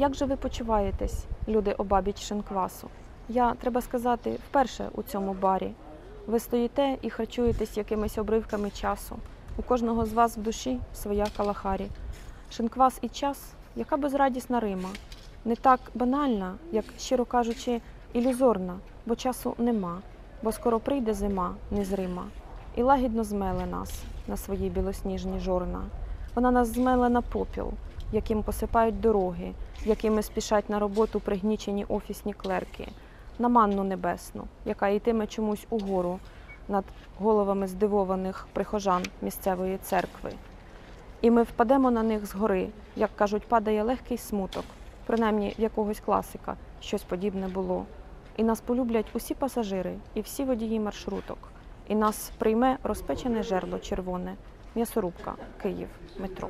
Як же ви почуваєтесь, люди обабіч шинквасу? Я, треба сказати, вперше у цьому барі. Ви стоїте і харчуєтесь якимись обривками часу. У кожного з вас в душі своя калахарі. Шинквас і час, яка безрадісна Рима. Не так банальна, як, щиро кажучи, ілюзорна, бо часу нема, бо скоро прийде зима незрима, і лагідно змеле нас на свої білосніжні жорна. Вона нас змеле на попіл, яким посипають дороги, якими спішать на роботу пригнічені офісні клерки, на манну небесну, яка йтиме чомусь угору над головами здивованих прихожан місцевої церкви. І ми впадемо на них згори, як кажуть, падає легкий смуток, принаймні в якогось класика щось подібне було. І нас полюблять усі пасажири і всі водії маршруток. І нас прийме розпечене жерло червоне, м'ясорубка, Київ, метро.